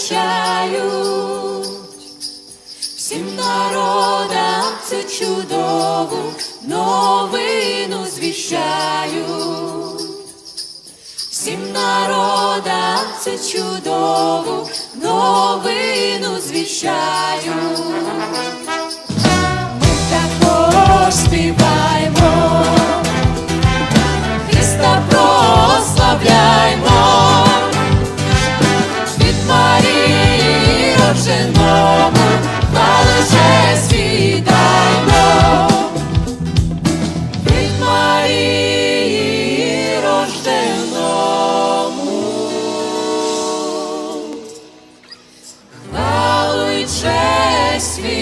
звіщають, всім народам цю чудову новину звіщають, всім народам цю чудову новину звіщають. Bless me.